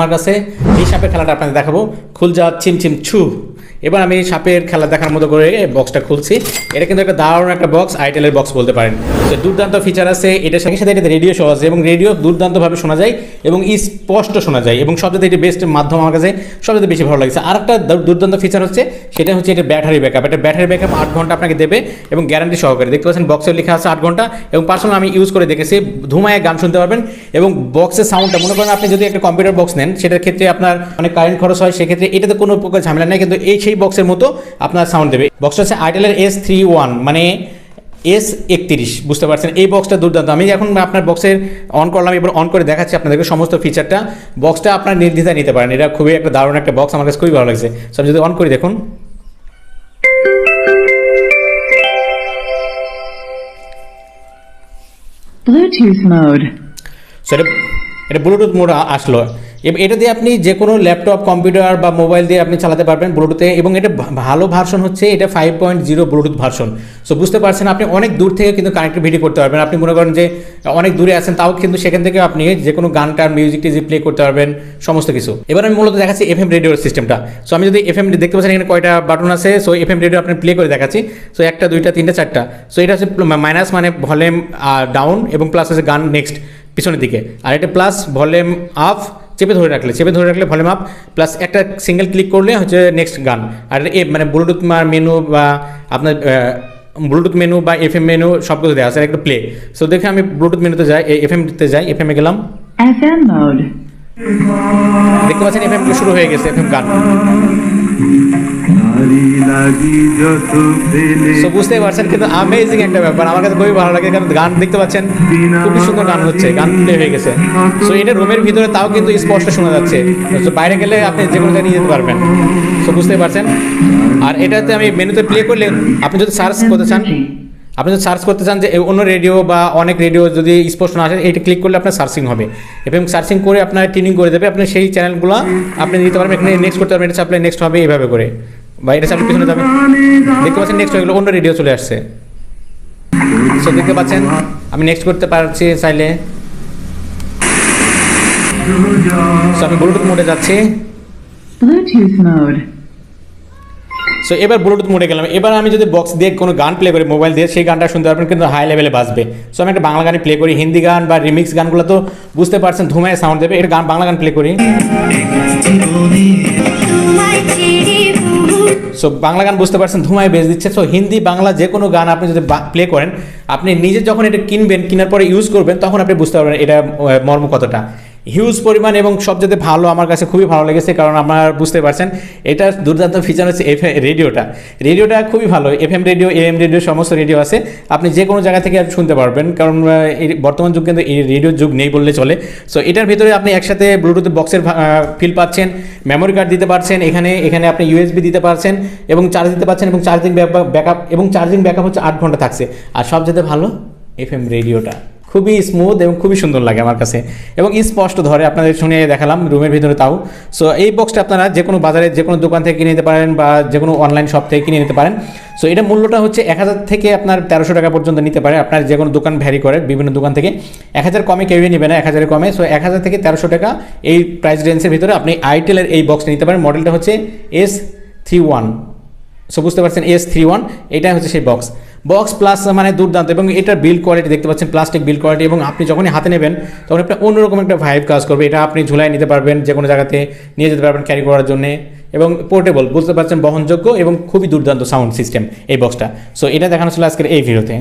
আমার কাছে এই সাপের খেলাটা আপনাদের দেখাবো। খুলজা চিমচিম ছু। এবার আমি সাপের খেলা দেখার মতো করে বক্সটা খুলছি। এটা কিন্তু একটা দারুণ একটা বক্স আইটেলের বক্স বলতে পারেন। তো দুর্দান্ত ফিচার আছে এটার সাথে সাথে এটাতে রেডিও আছে এবং রেডিও দুর্দান্তভাবে শোনা যায় এবং স্পষ্ট শোনা যায় এবং সবচেয়ে এটি বেস্ট মাধ্যম আমার কাছে সবচেয়ে বেশি ভালো লাগছে। আর একটা দুর্দান্ত ফিচার হচ্ছে, সেটা হচ্ছে এটা ব্যাটারি ব্যাকআপ এটা ব্যাটারি ব্যাকআপ আট ঘণ্টা আপনাকে দেবে এবং গ্যারান্টি সহকারে। দেখতে পাচ্ছেন বক্সে লেখা আছে আট ঘণ্টা এবং পার্সোনাল আমি ইউজ করে দেখেছি, ধুমায় গান শুনতে পারবেন এবং বক্সের সাউন্ডটা মনে করেন আপনি যদি একটা কম্পিউটার বক্স নেন, সেটার ক্ষেত্রে আপনার অনেক কারেন্ট খরচ হয়, সেক্ষেত্রে এটাতে কোনো প্রকার ঝামেলা নেই, কিন্তু এই সেই বক্সের মতো আপনার সাউন্ড দেবে। বক্সটা হচ্ছে আইটেলের এস থ্রি ওয়ান মানে এস একত্রিশ বুঝতে পারছেন? এই বক্সটা দুর্দান্ত। আমি এখন আপনার বক্সের অন করলাম এবার অন করে দেখাচ্ছি আপনাদেরকে সমস্ত ফিচারটা বক্সটা আপনার নির্দ্বিধায় নিতে পারেন। এটা খুবই একটা দারুণ একটা বক্স আমার কাছে খুবই ভালো লাগছে। সো আমি যদি অন করি দেখুন। Bluetooth mode. সো এটা ব্লুটুথ মোড আসলো। এটা দিয়ে আপনি যে কোনো ল্যাপটপ, কম্পিউটার বা মোবাইল দিয়ে আপনি চালাতে পারবেন ব্লুটুথে এবং এটা ভালো ভার্সন হচ্ছে, এটা five point zero Bluetooth version. So বুঝতে পারছেন আপনি অনেক দূর থেকে কিন্তু কানেক্টেড ভিডিও করতে পারবেন। আপনি মনে করেন যে অনেক দূরে আছেন, তাও কিন্তু সেখান থেকে আপনি যে কোনো গানটার মিউজিক টিজি প্লে করতে পারবেন, সমস্ত কিছু। এবার আমি মূলত দেখাচ্ছি এফ এম রেডিওর সিস্টেমটা সো আমি যদি এফ এম দেখতে পাচ্ছেন এখানে কয়টা বাটন আছে? সো এফ এম রেডিও আপনি প্লে করে দেখাচ্ছি। সো একটা, দুইটা, তিনটা, চারটা। সো এটা হচ্ছে মাইনাস মানে ভলিউম ডাউন এবং প্লাস হচ্ছে গান নেক্সট পিছনের দিকে। আর এটা প্লাস ভলিউম আপ চেপে ধরে রাখলে চেপে ধরে রাখলে ভলিউম আপ প্লাস একটা সিঙ্গেল ক্লিক করলে হচ্ছে নেক্সট গান। আর এ মানে ব্লুটুথ মেনু বা আপনার ব্লুটুথ মেনু বা এফ এম মেনু সব কিছু দেওয়া আছে একটা প্লে সো দেখে আমি ব্লুটুথ মেনুতে যাই এফ এমতে যাই এফ এমে গেলাম। দেখতে পাচ্ছেন এফ এম শুরু হয়ে গেছে এফ এম গান। সো বুঝতেই পারছেন কিন্তু আমেজিং একটা ব্যাপার। আমার কাছে খুবই ভালো লাগে কারণ গান দেখতে পাচ্ছেন খুবই সুন্দর গান হচ্ছে গান প্লে হয়ে গেছে। সো এটা রুমের ভিতরে তাও কিন্তু স্পষ্ট শোনা যাচ্ছে। বাইরে গেলে আপনি যে কোনো জায়গায় নিয়ে যেতে পারবেন। সো বুঝতেই পারছেন? আর এটাতে আমি মেনুতে প্লে করলে আপনি যদি সার্চ করতে চান আপনি যদি সার্চ করতে চান যে অন্য রেডিও বা অনেক রেডিও যদি স্পষ্ট না আসে এটা ক্লিক করলে আপনার সার্চিং হবে। এবং সার্চিং করে আপনার টিউনিং করে দেবে আপনি সেই চ্যানেলগুলো আপনি নিতে পারবেন। এখানে নেক্সট করতে পারবেন এটা চাপলে নেক্সট হবে এইভাবে করে। বা এটা চাপলে পিছনে যাবে। দেখতে পাচ্ছেন নেক্সট হয়ে গেলো অন্য রেডিও চলে আসছে। সো দেখতে পাচ্ছেন আমি নেক্সট করতে পারছি চাইলে। সো আমি ব্লুটুথ মোডে যাচ্ছি. সো এবার ব্লুটুথ মোডে গেলাম। এবার আমি যদি বক্স দিয়ে কোনো গান প্লে করি মোবাইল দিয়ে সেই গানটা শুনতে পারবেন কিন্তু হাই লেভেলে বাজবে। সো আমি একটা বাংলা গানে প্লে করি হিন্দি গান বা রিমিক্স গানগুলো তো বুঝতে পারছেন ধুমায় সাউন্ড দেবে। এটা গান বাংলা গান প্লে করি। সো বাংলা গান বুঝতে পারছেন, ধুমায় বেজ দিচ্ছে। সো হিন্দি, বাংলা যে কোনো গান আপনি যদি প্লে করেন, আপনি নিজে যখন এটা কিনবেন, কেনার পরে ইউজ করবেন, তখন আপনি বুঝতে পারবেন এটা মর্ম কতটা হিউজ পরিমাণ এবং সব সবচেয়ে ভালো আমার কাছে খুবই ভালো লেগেছে, কারণ আপনারা বুঝতে পারছেন, এটা দুর্দান্ত ফিচার হচ্ছে এফ রেডিওটা। রেডিওটা খুবই ভালো F M radio A M radio, সমস্ত রেডিও আছে। আপনি যে কোনো জায়গা থেকে শুনতে পারবেন, কারণ বর্তমান যুগ কিন্তু এই রেডিওর যুগ নেই বললে চলে। সো এটার ভিতরে আপনি একসাথে ব্লুটুথ বক্সের ফিল পাচ্ছেন মেমোরি কার্ড দিতে পারছেন, এখানে এখানে আপনি ইউএসবি দিতে পারছেন, এবং চার্জ দিতে পারছেন, এবং চার্জিং ব্যাকআপ এবং চার্জিং ব্যাকআপ হচ্ছে আট ঘণ্টা থাকছে। আর সবচেয়ে ভালো এফ এম রেডিওটা। খুবই স্মুথ এবং খুবই সুন্দর লাগে আমার কাছে। এবং স্পষ্ট ধরে আপনাদের শুনে দেখালাম রুমের ভিতরে তাও। সো এই বক্সটা আপনারা যে কোনো বাজারে যে কোনো দোকান থেকে কিনে নিতে পারেন বা যে কোনো অনলাইন শপ থেকে কিনে নিতে পারেন। সো এটা মূল্যটা হচ্ছে এক হাজার থেকে আপনার তেরোশো টাকা পর্যন্ত নিতে পারে। আপনার যে কোনো দোকান ভ্যারি করে বিভিন্ন দোকান থেকে। এক হাজার কমে কেউই নেবে না, এক হাজারের কমে। সো এক হাজার থেকে তেরোশো টাকা এই প্রাইস রেঞ্জের ভিতরে আপনি আইটেলের এই বক্সটা নিতে পারেন। মডেলটা হচ্ছে এস থ্রি ওয়ান সো বুঝতে পারছেন এস থ্রি ওয়ান এটাই হচ্ছে সেই বক্স বক্স প্লাস মানে দুর্দান্ত এবং এটার বিল্ড কোয়ালিটি দেখতে পাচ্ছেন প্লাস্টিক বিল্ড কোয়ালিটি এবং আপনি যখনই হাতে নেবেন, তখন একটা অন্যরকম একটা ভাইব কাজ করবে। এটা আপনি ঝুলাই নিতে পারবেন যে কোনো জায়গাতে নিয়ে যেতে পারবেন ক্যারি করার জন্যে এবং পোর্টেবল বুঝতে পারছেন বহনযোগ্য এবং খুবই দুর্দান্ত সাউন্ড সিস্টেম এই বক্সটা সো এটা দেখানো ছিল আজকের এই ভিডিওতে